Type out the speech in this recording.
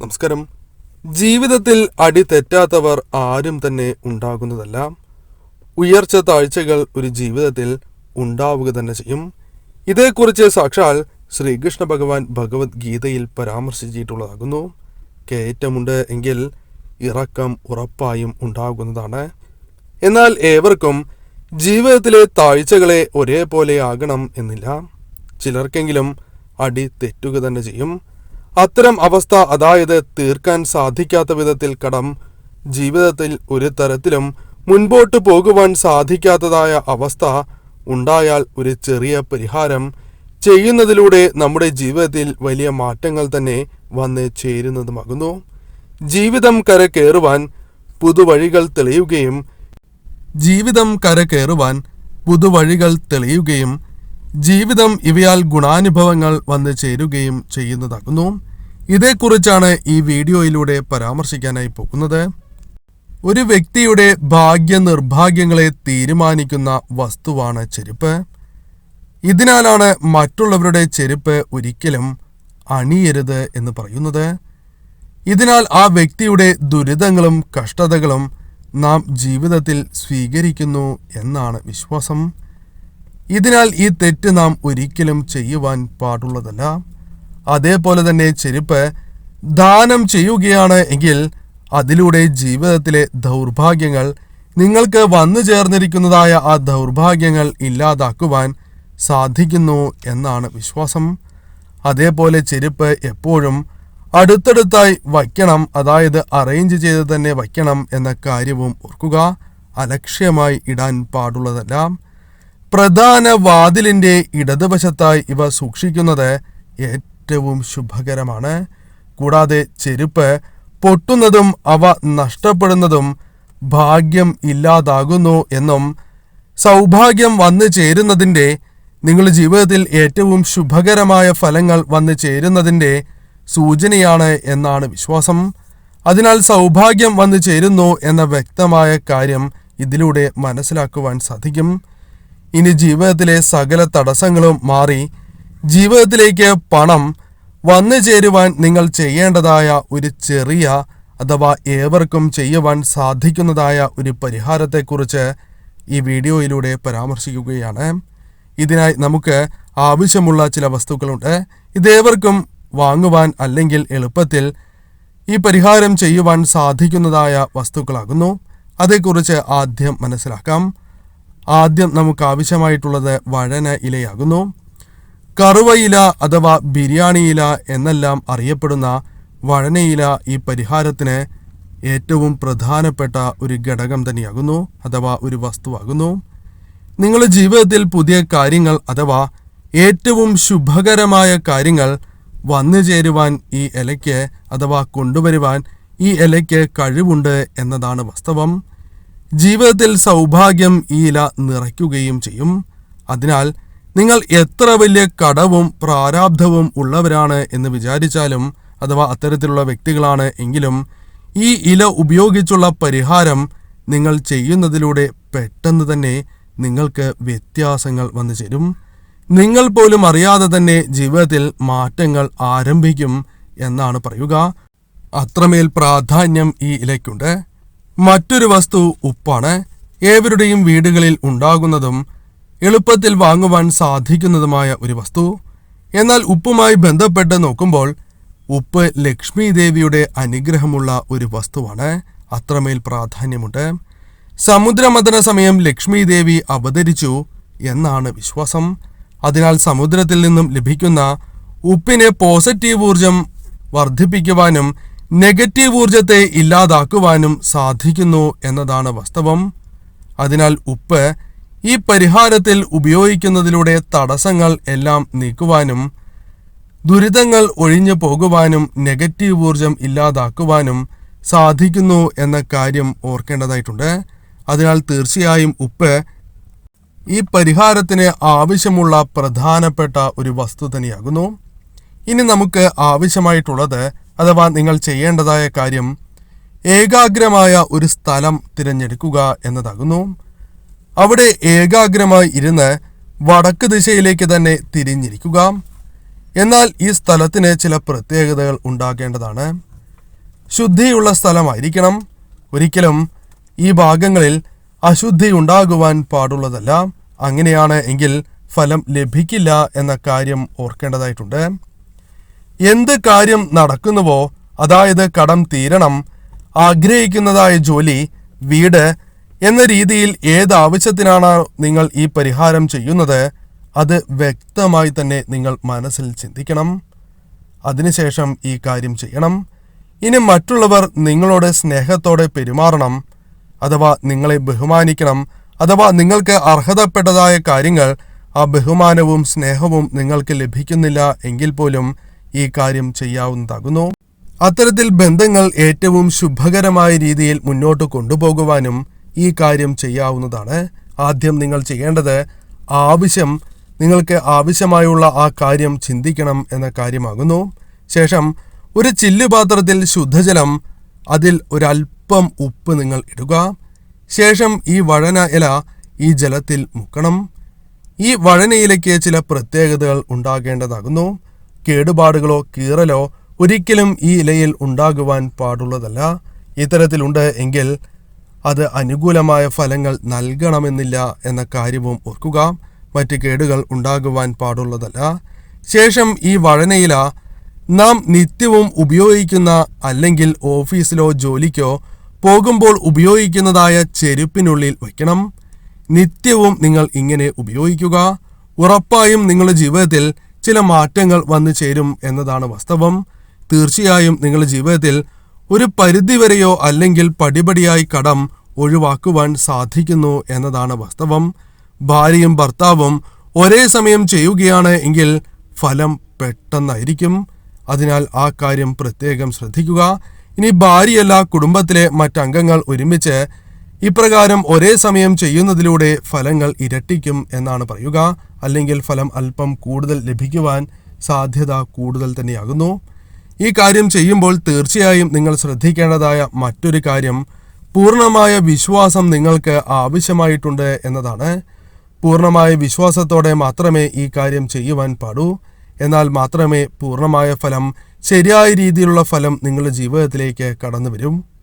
നമസ്കാരം. ജീവിതത്തിൽ അടി തെറ്റാത്തവർ ആരും തന്നെ ഉണ്ടാകുന്നതല്ല. ഉയർച്ച താഴ്ചകൾ ഒരു ജീവിതത്തിൽ ഉണ്ടാവുക തന്നെ ചെയ്യും. ഇതേക്കുറിച്ച് സാക്ഷാൽ ശ്രീകൃഷ്ണ ഭഗവാൻ ഭഗവത്ഗീതയിൽ പരാമർശിച്ചിട്ടുള്ളതാകുന്നു. കയറ്റമുണ്ട് എങ്കിൽ ഇറക്കം ഉറപ്പായും ഉണ്ടാകുന്നതാണ്. എന്നാൽ ഏവർക്കും ജീവിതത്തിലെ താഴ്ചകളെ ഒരേപോലെ ആകണം എന്നില്ല. ചിലർക്കെങ്കിലും അടി തെറ്റുക തന്നെ ചെയ്യും. അത്തരം അവസ്ഥ അതായത് തീർക്കാൻ സാധിക്കാത്ത വിധത്തിൽ കടം ജീവിതത്തിൽ ഒരു തരത്തിലും മുൻപോട്ട് പോകുവാൻ സാധിക്കാത്തതായ അവസ്ഥ ഉണ്ടായാൽ ഒരു ചെറിയ പരിഹാരം ചെയ്യുന്നതിലൂടെ നമ്മുടെ ജീവിതത്തിൽ വലിയ മാറ്റങ്ങൾ തന്നെ വന്ന് ചേരുന്നതുമാകുന്നു. ജീവിതം കരകയറുവാൻ പുതുവഴികൾ തെളിയുകയും ജീവിതം കരകയറുവാൻ പുതുവഴികൾ തെളിയുകയും ജീവിതം ഇവയാൽ ഗുണാനുഭവങ്ങൾ വന്നു ചേരുകയും ചെയ്യുന്നതാകുന്നു. ഇതേക്കുറിച്ചാണ് ഈ വീഡിയോയിലൂടെ പരാമർശിക്കാനായി പോകുന്നത്. ഒരു വ്യക്തിയുടെ ഭാഗ്യ നിർഭാഗ്യങ്ങളെ തീരുമാനിക്കുന്ന വസ്തുവാണ് ചെരുപ്പ്. ഇതിനാലാണ് മറ്റുള്ളവരുടെ ചെരുപ്പ് ഒരിക്കലും അണിയരുത് എന്ന് പറയുന്നത്. ഇതിനാൽ ആ വ്യക്തിയുടെ ദുരിതങ്ങളും കഷ്ടതകളും നാം ജീവിതത്തിൽ സ്വീകരിക്കുന്നു എന്നാണ് വിശ്വാസം. ഇതിനാൽ ഈ തെറ്റ് നാം ഒരിക്കലും ചെയ്യുവാൻ പാടുള്ളതല്ല. അതേപോലെ തന്നെ ചെരുപ്പ് ദാനം ചെയ്യുകയാണ് എങ്കിൽ അതിലൂടെ ജീവിതത്തിലെ ദൗർഭാഗ്യങ്ങൾ നിങ്ങൾക്ക് വന്നു ചേർന്നിരിക്കുന്നതായ ആ ദൗർഭാഗ്യങ്ങൾ ഇല്ലാതാക്കുവാൻ സാധിക്കുന്നു എന്നാണ് വിശ്വാസം. അതേപോലെ ചെരുപ്പ് എപ്പോഴും അടുത്തടുത്തായി വയ്ക്കണം അതായത് അറേഞ്ച് ചെയ്ത് തന്നെ വയ്ക്കണം എന്ന കാര്യവും ഓർക്കുക അലക്ഷ്യമായി ഇടാൻ പാടുള്ളതല്ല. പ്രധാന വാതിലിന്റെ ഇടതുവശത്തായി ഇവ സൂക്ഷിക്കുന്നത് ഏറ്റവും ശുഭകരമാണ്. കൂടാതെ ചെരുപ്പ് പൊട്ടുന്നതും അവ നഷ്ടപ്പെടുന്നതും ഭാഗ്യം ഇല്ലാതാകുന്നു എന്നും സൗഭാഗ്യം വന്നു ചേരുന്നതിന്റെ നിങ്ങളുടെ ജീവിതത്തിൽ ഏറ്റവും ശുഭകരമായ ഫലങ്ങൾ വന്നു ചേരുന്നതിന്റെ സൂചനയാണ് എന്നാണ് വിശ്വാസം. അതിനാൽ സൗഭാഗ്യം വന്നു ചേരുന്നു എന്ന വ്യക്തമായ കാര്യം ഇതിലൂടെ മനസ്സിലാക്കുവാൻ സാധിക്കും. ഇനി ജീവിതത്തിലെ സകല തടസ്സങ്ങളും മാറി ജീവിതത്തിലേക്ക് പണം വന്നു ചേരുവാൻ നിങ്ങൾ ചെയ്യേണ്ടതായ ഒരു ചെറിയ അഥവാ ഏവർക്കും ചെയ്യുവാൻ സാധിക്കുന്നതായ ഒരു പരിഹാരത്തെക്കുറിച്ച് ഈ വീഡിയോയിലൂടെ പരാമർശിക്കുകയാണ്. ഇതിനായി നമുക്ക് ആവശ്യമുള്ള ചില വസ്തുക്കളുണ്ട്. ഇതേവർക്കും വാങ്ങുവാൻ അല്ലെങ്കിൽ എളുപ്പത്തിൽ ഈ പരിഹാരം ചെയ്യുവാൻ സാധിക്കുന്നതായ വസ്തുക്കളാകുന്നു. അതേക്കുറിച്ച് ആദ്യം മനസ്സിലാക്കാം. ആദ്യം നമുക്ക് ആവശ്യമായിട്ടുള്ളത് വഴന ഇലയാകുന്നു. കറുവയില അഥവാ ബിരിയാണി ഇല എന്നെല്ലാം അറിയപ്പെടുന്ന വഴനയില ഈ പരിഹാരത്തിന് ഏറ്റവും പ്രധാനപ്പെട്ട ഒരു ഘടകം തന്നെയാകുന്നു അഥവാ ഒരു വസ്തുവാകുന്നു. നിങ്ങളുടെ ജീവിതത്തിൽ പുതിയ കാര്യങ്ങൾ അഥവാ ഏറ്റവും ശുഭകരമായ കാര്യങ്ങൾ വന്നു ചേരുവാൻ ഈ ഇലയ്ക്ക് അഥവാ കൊണ്ടുവരുവാൻ ഈ ഇലയ്ക്ക് കഴിവുണ്ട് എന്നതാണ് വാസ്തവം. ജീവിതത്തിൽ സൗഭാഗ്യം ഈ ഇല നിറയ്ക്കുകയും ചെയ്യും. അതിനാൽ നിങ്ങൾ എത്ര വലിയ കടവും പ്രാരാബ്ധവും ഉള്ളവരാണ് എന്ന് വിചാരിച്ചാലും അഥവാ അത്തരത്തിലുള്ള വ്യക്തികളാണ് എങ്കിലും ഈ ഇല ഉപയോഗിച്ചുള്ള പരിഹാരം നിങ്ങൾ ചെയ്യുന്നതിലൂടെ പെട്ടെന്ന് തന്നെ നിങ്ങൾക്ക് വ്യത്യാസങ്ങൾ വന്നു ചേരും. നിങ്ങൾ പോലും അറിയാതെ തന്നെ ജീവിതത്തിൽ മാറ്റങ്ങൾ ആരംഭിക്കും എന്നാണ് പറയുക. അത്രമേൽ പ്രാധാന്യം ഈ ഇലയ്ക്കുണ്ട്. മറ്റൊരു വസ്തു ഉപ്പാണ്. ഏവരുടെയും വീടുകളിൽ ഉണ്ടാകുന്നതും എളുപ്പത്തിൽ വാങ്ങുവാൻ സാധിക്കുന്നതുമായ ഒരു വസ്തു. എന്നാൽ ഉപ്പുമായി ബന്ധപ്പെട്ട് നോക്കുമ്പോൾ ഉപ്പ് ലക്ഷ്മി ദേവിയുടെ അനുഗ്രഹമുള്ള ഒരു വസ്തുവാണ്. അത്രമേൽ പ്രാധാന്യമുണ്ട്. സമുദ്രമഥന സമയം ലക്ഷ്മി ദേവി അവതരിച്ചു എന്നാണ് വിശ്വാസം. അതിനാൽ സമുദ്രത്തിൽ നിന്നും ലഭിക്കുന്ന ഉപ്പിനെ പോസിറ്റീവ് ഊർജം വർദ്ധിപ്പിക്കുവാനും നെഗറ്റീവ് ഊർജത്തെ ഇല്ലാതാക്കുവാനും സാധിക്കുന്നു എന്നതാണ് വാസ്തവം. അതിനാൽ ഉപ്പ് ഈ പരിഹാരത്തിൽ ഉപയോഗിക്കുന്നതിലൂടെ തടസ്സങ്ങൾ എല്ലാം നീക്കുവാനും ദുരിതങ്ങൾ ഒഴിഞ്ഞു പോകുവാനും നെഗറ്റീവ് ഊർജം ഇല്ലാതാക്കുവാനും സാധിക്കുന്നു എന്ന കാര്യം ഓർക്കേണ്ടതായിട്ടുണ്ട്. അതിനാൽ തീർച്ചയായും ഉപ്പ് ഈ പരിഹാരത്തിന് ആവശ്യമുള്ള പ്രധാനപ്പെട്ട ഒരു വസ്തു തന്നെയാകുന്നു. ഇനി നമുക്ക് ആവശ്യമായിട്ടുള്ളത് അഥവാ നിങ്ങൾ ചെയ്യേണ്ടതായ കാര്യം ഏകാഗ്രമായ ഒരു സ്ഥലം തിരഞ്ഞെടുക്കുക എന്നതാകുന്നു. അവിടെ ഏകാഗ്രമായി ഇരുന്ന് വടക്ക് ദിശയിലേക്ക് തന്നെ തിരിഞ്ഞിരിക്കുക. എന്നാൽ ഈ സ്ഥലത്തിന് ചില പ്രത്യേകതകൾ ഉണ്ടാകേണ്ടതാണ്. ശുദ്ധിയുള്ള സ്ഥലമായിരിക്കണം. ഒരിക്കലും ഈ ഭാഗങ്ങളിൽ അശുദ്ധി ഉണ്ടാകുവാൻ പാടുള്ളതല്ല. അങ്ങനെയാണ് എങ്കിൽ ഫലം ലഭിക്കില്ല എന്ന കാര്യം ഓർക്കേണ്ടതായിട്ടുണ്ട്. എന്ത് കാര്യം നടക്കുന്നുവോ അതായത് കടം തീരണം ആഗ്രഹിക്കുന്നതായ ജോലി വീട് എന്ന രീതിയിൽ ഏത് ആവശ്യത്തിനാണ് നിങ്ങൾ ഈ പരിഹാരം ചെയ്യുന്നത് അത് വ്യക്തമായി തന്നെ നിങ്ങൾ മനസ്സിൽ ചിന്തിക്കണം. അതിനുശേഷം ഈ കാര്യം ചെയ്യണം. ഇനി മറ്റുള്ളവർ നിങ്ങളോട് സ്നേഹത്തോടെ പെരുമാറണം അഥവാ നിങ്ങളെ ബഹുമാനിക്കണം അഥവാ നിങ്ങൾക്ക് അർഹതപ്പെട്ടതായ കാര്യങ്ങൾ ആ ബഹുമാനവും സ്നേഹവും നിങ്ങൾക്ക് ലഭിക്കുന്നില്ല എങ്കിൽ പോലും ഈ കാര്യം ചെയ്യാവുന്നതാകുന്നു. അത്തരത്തിൽ ബന്ധങ്ങൾ ഏറ്റവും ശുഭകരമായ രീതിയിൽ മുന്നോട്ട് കൊണ്ടുപോകുവാനും ഈ കാര്യം ചെയ്യാവുന്നതാണ്. ആദ്യം നിങ്ങൾ ചെയ്യേണ്ടത് ആവശ്യം നിങ്ങൾക്ക് ആവശ്യമായുള്ള ആ കാര്യം ചിന്തിക്കണം എന്ന കാര്യമാകുന്നു. ശേഷം ഒരു ചില്ലുപാത്രത്തിൽ ശുദ്ധജലം അതിൽ ഒരല്പം ഉപ്പ് നിങ്ങൾ ഇടുക. ശേഷം ഈ വഴന ഇല ഈ ജലത്തിൽ മുക്കണം. ഈ വഴനയിലേക്ക് ചില പ്രത്യേകതകൾ ഉണ്ടാകേണ്ടതാകുന്നു. കേടുപാടുകളോ കീറലോ ഒരിക്കലും ഈ ഇലയിൽ ഉണ്ടാകുവാൻ പാടുള്ളതല്ല. ഇത്തരത്തിലുണ്ട് എങ്കിൽ അത് അനുകൂലമായ ഫലങ്ങൾ നൽകണമെന്നില്ല എന്ന കാര്യവും ഓർക്കുക. മറ്റ് കേടുകൾ ഉണ്ടാകുവാൻ പാടുള്ളതല്ല. ശേഷം ഈ വഴനയില നാം നിത്യവും ഉപയോഗിക്കുന്ന അല്ലെങ്കിൽ ഓഫീസിലോ ജോലിക്കോ പോകുമ്പോൾ ഉപയോഗിക്കുന്നതായ ചെരുപ്പിനുള്ളിൽ വയ്ക്കണം. നിത്യവും നിങ്ങൾ ഇങ്ങനെ ഉപയോഗിക്കുക. ഉറപ്പായും നിങ്ങളുടെ ജീവിതത്തിൽ ചില മാറ്റങ്ങൾ വന്നു ചേരും എന്നതാണ് വാസ്തവം. തീർച്ചയായും നിങ്ങളുടെ ജീവിതത്തിൽ ഒരു പരിധിവരെയോ അല്ലെങ്കിൽ പടിപടിയായി കടം ഒഴിവാക്കുവാൻ സാധിക്കുന്നു എന്നതാണ് വാസ്തവം. ഭാര്യയും ഭർത്താവും ഒരേ സമയം ചെയ്യുകയാണ് എങ്കിൽ ഫലം പെട്ടെന്നായിരിക്കും. അതിനാൽ ആ കാര്യം പ്രത്യേകം ശ്രദ്ധിക്കുക. ഇനി ഭാര്യയല്ല കുടുംബത്തിലെ മറ്റംഗങ്ങൾ ഒരുമിച്ച് ഇപ്രകാരം ഒരേ സമയം ചെയ്യുന്നതിലൂടെ ഫലങ്ങൾ ഇരട്ടിക്കും എന്നാണ് പറയുക. അല്ലെങ്കിൽ ഫലം അല്പം കൂടുതൽ ലഭിക്കുവാൻ സാധ്യത കൂടുതൽ തന്നെയാകുന്നു. ഈ കാര്യം ചെയ്യുമ്പോൾ തീർച്ചയായും നിങ്ങൾ ശ്രദ്ധിക്കേണ്ടതായ മറ്റൊരു കാര്യം പൂർണമായ വിശ്വാസം നിങ്ങൾക്ക് ആവശ്യമായിട്ടുണ്ട് എന്നതാണ്. പൂർണമായ വിശ്വാസത്തോടെ മാത്രമേ ഈ കാര്യം ചെയ്യുവാൻ പാടൂ. എന്നാൽ മാത്രമേ പൂർണമായ ഫലം ശരിയായ രീതിയിലുള്ള ഫലം നിങ്ങളുടെ ജീവിതത്തിലേക്ക് കടന്നു വരും